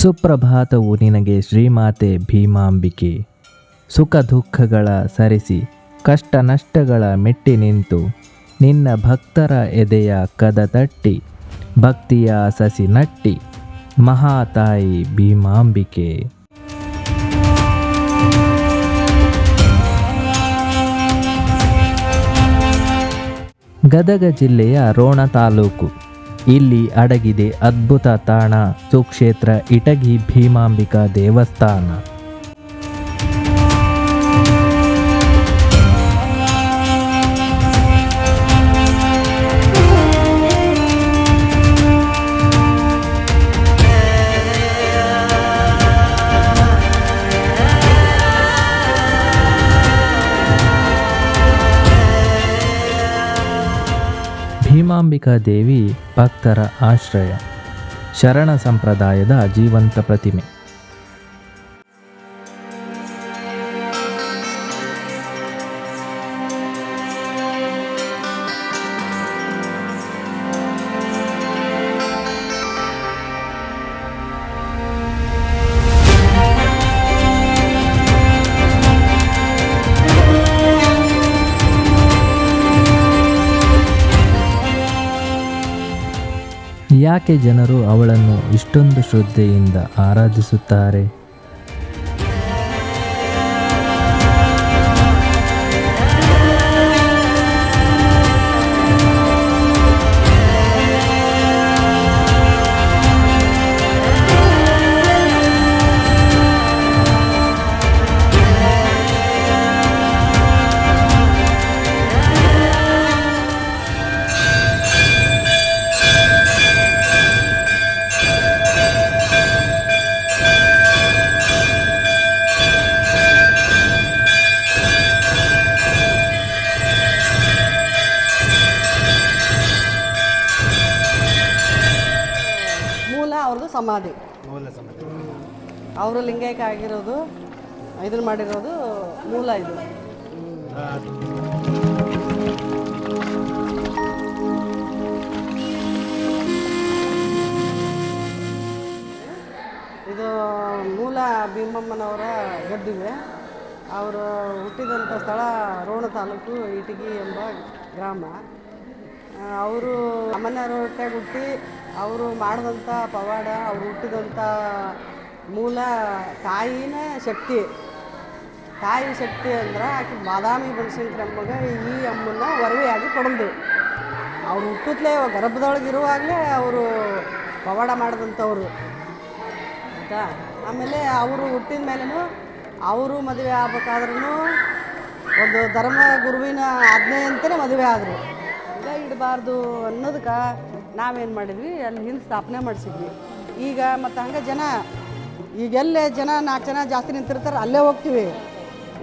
ಸುಪ್ರಭಾತವು ನಿನಗೆ ಶ್ರೀಮಾತೆ ಭೀಮಾಂಬಿಕೆ ಸುಖ ದುಃಖಗಳ ಸರಿಸಿ ಕಷ್ಟ ನಷ್ಟಗಳ ಮೆಟ್ಟಿ ನಿಂತು ನಿನ್ನ ಭಕ್ತರ ಎದೆಯ ಕದ ತಟ್ಟಿ ಭಕ್ತಿಯ ಸಸಿ ನಟ್ಟಿ ಮಹಾತಾಯಿ ಭೀಮಾಂಬಿಕೆ. ಗದಗ ಜಿಲ್ಲೆಯ ರೋಣ ತಾಲೂಕು. ಇಲ್ಲಿ ಅಡಗಿದೆ ಅದ್ಭುತ ತಾಣ ಸುಕ್ಷೇತ್ರ ಇಟಗಿ ಭೀಮಾಂಬಿಕಾ ದೇವಸ್ಥಾನ. ಭೀಮಾಂಬಿಕಾ ದೇವಿ ಭಕ್ತರ ಆಶ್ರಯ. ಶರಣ ಸಂಪ್ರದಾಯದ ಜೀವಂತ ಪ್ರತಿಮೆ. ಯಾಕೆ ಜನರು ಅವಳನ್ನು ಇಷ್ಟೊಂದು ಶ್ರದ್ಧೆಯಿಂದ ಆರಾಧಿಸುತ್ತಾರೆ? ಸಮಾಧಿ. ಮೂಲ ಸಮಾಧಿ. ಅವರು ಲಿಂಗೈಕ್ಯ ಆಗಿರೋದು ಇದನ್ನು ಮಾಡಿರೋದು ಮೂಲ ಇದು. ಇದು ಮೂಲ ಭೀಮಮ್ಮನವರ ಗದ್ದುಗೆ. ಅವರು ಹುಟ್ಟಿದಂಥ ಸ್ಥಳ ರೋಣ ತಾಲೂಕು ಇಟಗಿ ಎಂಬ ಗ್ರಾಮ. ಅವರು ಅಮ್ಮನವ್ರ ಹೊಟ್ಟೆಗೆ ಹುಟ್ಟಿ ಅವರು ಮಾಡಿದಂಥ ಪವಾಡ, ಅವ್ರು ಹುಟ್ಟಿದಂಥ ಮೂಲ ತಾಯಿನೇ ಶಕ್ತಿ. ತಾಯಿ ಶಕ್ತಿ ಅಂದ್ರೆ ಆಕೆ ಬಾದಾಮಿ ಬನಶಂಕರಿ ಅಮ್ಮಗೆ ಈ ಅಮ್ಮನ್ನ ಒರವೆಯಾಗಿ ಪಡೆದು ಅವ್ರು ಹುಟ್ಟುತ್ತಲೇ ಗರ್ಭದೊಳಗೆ ಇರುವಾಗಲೇ ಅವರು ಪವಾಡ ಮಾಡಿದಂಥವ್ರು. ಆಯಿತಾ? ಆಮೇಲೆ ಅವರು ಹುಟ್ಟಿದ ಮೇಲೂ ಅವರು ಮದುವೆ ಆಗ್ಬೇಕಾದ್ರೂ ಒಂದು ಧರ್ಮ ಗುರುವಿನ ಆಜ್ಞೆ ಅಂತಲೇ ಮದುವೆ ಆದರು. ಈಗ ಇಡಬಾರ್ದು ಅನ್ನೋದಕ್ಕೆ ನಾವೇನು ಮಾಡಿದ್ವಿ, ಅಲ್ಲಿ ಹಿಂದೆ ಸ್ಥಾಪನೆ ಮಾಡಿಸಿದ್ವಿ. ಈಗ ಮತ್ತು ಹಂಗೆ ಜನ ಈಗೆಲ್ಲೇ ಜನ ನಾಲ್ಕು ಜನ ಜಾಸ್ತಿ ನಿಂತಿರ್ತಾರೆ, ಅಲ್ಲೇ ಹೋಗ್ತೀವಿ.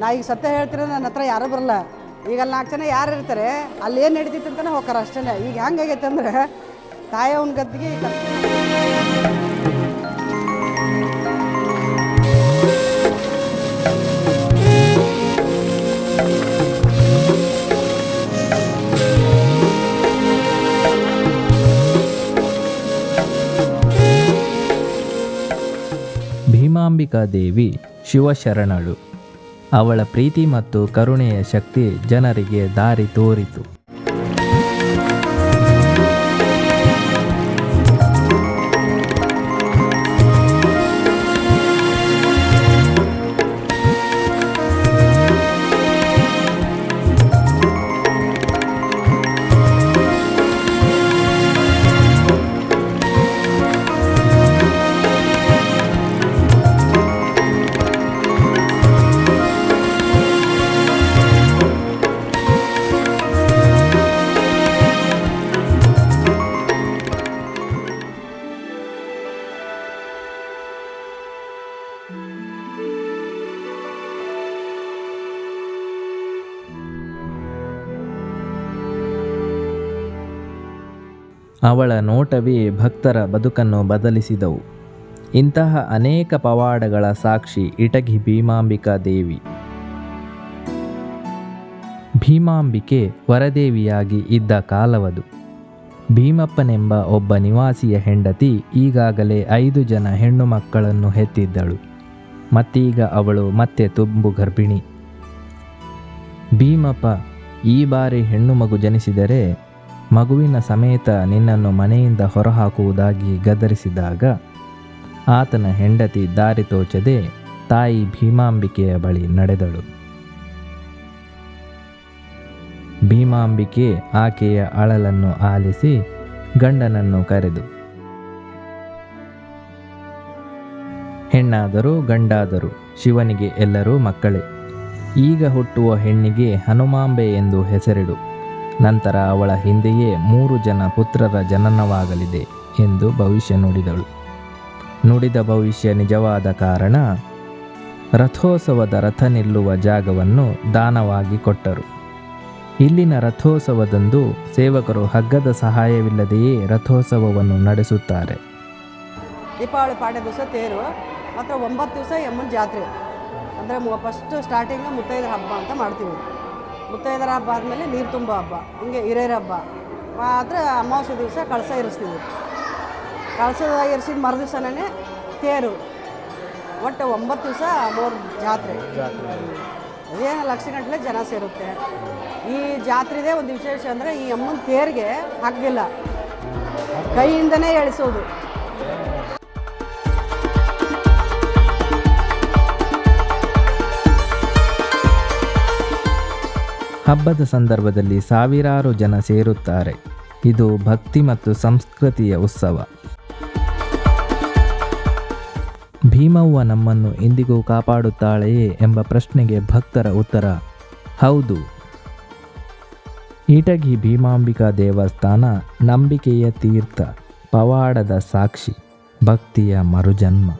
ನಾ ಈಗ ಸತ್ಯ ಹೇಳ್ತೀರ ನನ್ನ ಹತ್ರ ಯಾರೂ ಬರಲ್ಲ. ಈಗ ಅಲ್ಲಿ ನಾಲ್ಕು ಜನ ಯಾರು ಇರ್ತಾರೆ, ಅಲ್ಲಿ ಏನು ನಡೀತಿತ್ತು ಅಂತಲೇ ಹೋಗ್ತಾರೆ ಅಷ್ಟೇ ಈಗ ಹೆಂಗಾಗೈತೆ ಅಂದ್ರೆ ಅವನ ಗದ್ದಿಗೆ ಈ ಕತ್ತಿ ಭೀಮಾಂಬಿಕಾ ದೇವಿ ಶಿವಶರಣಳು. ಅವಳ ಪ್ರೀತಿ ಮತ್ತು ಕರುಣೆಯ ಶಕ್ತಿ ಜನರಿಗೆ ದಾರಿ ತೋರಿತು. ಅವಳ ನೋಟವೇ ಭಕ್ತರ ಬದುಕನ್ನು ಬದಲಿಸಿದವು. ಇಂತಹ ಅನೇಕ ಪವಾಡಗಳ ಸಾಕ್ಷಿ ಇಟಗಿ ಭೀಮಾಂಬಿಕಾ ದೇವಿ. ಭೀಮಾಂಬಿಕೆ ವರದೇವಿಯಾಗಿ ಇದ್ದ ಕಾಲವದು. ಭೀಮಪ್ಪನೆಂಬ ಒಬ್ಬ ನಿವಾಸಿಯ ಹೆಂಡತಿ ಈಗಾಗಲೇ ಐದು ಜನ ಹೆಣ್ಣು ಮಕ್ಕಳನ್ನು ಹೆತ್ತಿದ್ದಳು. ಮತ್ತೀಗ ಅವಳು ಮತ್ತೆ ತುಂಬು ಗರ್ಭಿಣಿ. ಭೀಮಪ್ಪ ಈ ಬಾರಿ ಹೆಣ್ಣು ಮಗು ಜನಿಸಿದರೆ ಮಗುವಿನ ಸಮೇತ ನಿನ್ನನ್ನು ಮನೆಯಿಂದ ಹೊರಹಾಕುವುದಾಗಿ ಗದರಿಸಿದಾಗ ಆತನ ಹೆಂಡತಿ ದಾರಿ ತೋಚದೆ ತಾಯಿ ಭೀಮಾಂಬಿಕೆಯ ಬಳಿ ನಡೆದಳು. ಭೀಮಾಂಬಿಕೆ ಆಕೆಯ ಅಳಲನ್ನು ಆಲಿಸಿ ಗಂಡನನ್ನು ಕರೆದು ಹೆಣ್ಣಾದರೂ ಗಂಡಾದರೂ ಶಿವನಿಗೆ ಎಲ್ಲರೂ ಮಕ್ಕಳೇ. ಈಗ ಹುಟ್ಟುವ ಹೆಣ್ಣಿಗೆ ಹನುಮಾಂಬೆ ಎಂದು ಹೆಸರಿಡು. ನಂತರ ಅವಳ ಹಿಂದೆಯೇ ಮೂರು ಜನ ಪುತ್ರರ ಜನನವಾಗಲಿದೆ ಎಂದು ಭವಿಷ್ಯ ನುಡಿದಳು. ನುಡಿದ ಭವಿಷ್ಯ ನಿಜವಾದ ಕಾರಣ ರಥೋತ್ಸವದ ರಥ ನಿಲ್ಲುವ ಜಾಗವನ್ನು ದಾನವಾಗಿ ಕೊಟ್ಟರು. ಇಲ್ಲಿನ ರಥೋತ್ಸವದಂದು ಸೇವಕರು ಹಗ್ಗದ ಸಹಾಯವಿಲ್ಲದೆಯೇ ರಥೋತ್ಸವವನ್ನು ನಡೆಸುತ್ತಾರೆ. ದೀಪಾವಳಿ ಪಾಡ್ಯ ದಿವಸ ತೇರು. ಮತ್ತು ಒಂಬತ್ತು ದಿವಸ ಯಮ್ಮನ ಜಾತ್ರೆ. ಅಂದರೆ ಫಸ್ಟ್ ಸ್ಟಾರ್ಟಿಂಗ್ ಮುತ್ತೈದರ ಹಬ್ಬ ಅಂತ ಮಾಡ್ತೀವಿ. ಮುತ್ತೈದರ ಹಬ್ಬ ಆದಮೇಲೆ ನೀರು ತುಂಬ ಹಬ್ಬ, ಹಿಂಗೆ ಹಿರಿಯರ ಹಬ್ಬ. ಮಾತ್ರ ಅಮಾವಾಸ್ಯೆ ದಿವಸ ಕಳಸ ಇರಿಸ್ತೀವಿ. ಕಳಸ ಇರಿಸಿದ ಮರುದಿವಸನೇ ತೇರು. ಒಟ್ಟು ಒಂಬತ್ತು ದಿವಸ ಮೂರು ಜಾತ್ರೆ. ಅದೇ ಲಕ್ಷ ಗಂಟಲೆ ಜನ ಸೇರುತ್ತೆ. ಈ ಜಾತ್ರೆದೇ ಒಂದು ವಿಶೇಷ ಅಂದರೆ ಈ ಅಮ್ಮನ ತೇರಿಗೆ ಹಾಕಿಲ್ಲ ಕೈಯಿಂದನೇ ಎಳಿಸೋದು. ಹಬ್ಬದ ಸಂದರ್ಭದಲ್ಲಿ ಸಾವಿರಾರು ಜನ ಸೇರುತ್ತಾರೆ. ಇದು ಭಕ್ತಿ ಮತ್ತು ಸಂಸ್ಕೃತಿಯ ಉತ್ಸವ. ಭೀಮವ್ವ ನಮ್ಮನ್ನು ಇಂದಿಗೂ ಕಾಪಾಡುತ್ತಾಳೆಯೇ ಎಂಬ ಪ್ರಶ್ನೆಗೆ ಭಕ್ತರ ಉತ್ತರ, ಹೌದು. ಈಟಗಿ ಭೀಮಾಂಬಿಕಾ ದೇವಸ್ಥಾನ ನಂಬಿಕೆಯ ತೀರ್ಥ ಪವಾಡದ ಸಾಕ್ಷಿ, ಭಕ್ತಿಯ ಮರುಜನ್ಮ.